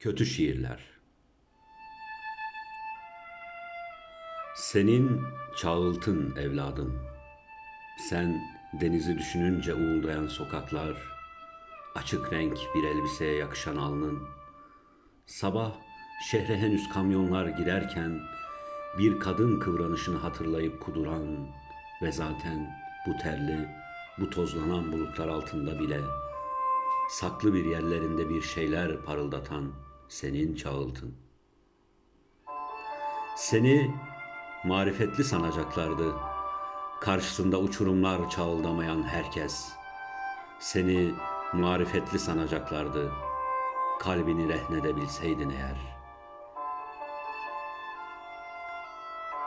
Kötü şiirler. Senin çağıltın evladım. Sen denizi düşününce uğuldayan sokaklar, açık renk bir elbiseye yakışan alnın. Sabah şehre henüz kamyonlar girerken bir kadın kıvranışını hatırlayıp kuduran ve zaten bu terli, bu tozlanan bulutlar altında bile saklı bir yerlerinde bir şeyler parıldatan senin çağıltın. Seni marifetli sanacaklardı. Karşısında uçurumlar çağıldamayan herkes. Seni marifetli sanacaklardı. Kalbini rehnedebilseydin eğer.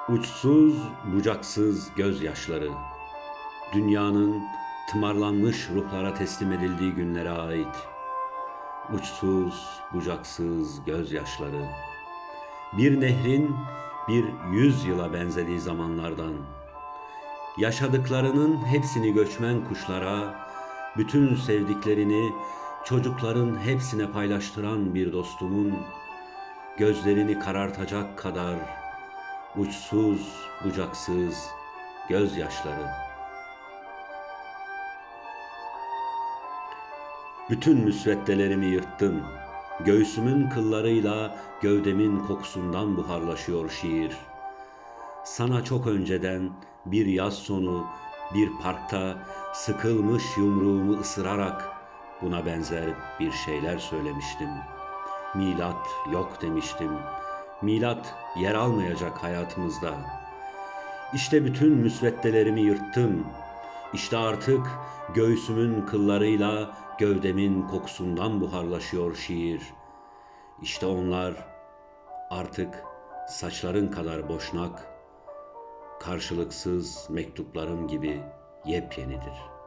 Uçsuz, bucaksız gözyaşları. Dünyanın tımarlanmış ruhlara teslim edildiği günlere ait. Uçsuz, bucaksız gözyaşları. Bir nehrin bir yüz yıla benzediği zamanlardan. Yaşadıklarının hepsini göçmen kuşlara, bütün sevdiklerini çocukların hepsine paylaştıran bir dostumun gözlerini karartacak kadar uçsuz, bucaksız gözyaşları. Bütün müsveddelerimi yırttım. Göğsümün kıllarıyla gövdemin kokusundan buharlaşıyor şiir. Sana çok önceden bir yaz sonu bir parkta sıkılmış yumruğumu ısırarak buna benzer bir şeyler söylemiştim. Milat yok demiştim. Milat yer almayacak hayatımızda. İşte bütün müsveddelerimi yırttım. İşte artık göğsümün kıllarıyla gövdemin kokusundan buharlaşıyor şiir. İşte onlar artık saçların kadar boşnak, karşılıksız mektuplarım gibi yepyenidir.''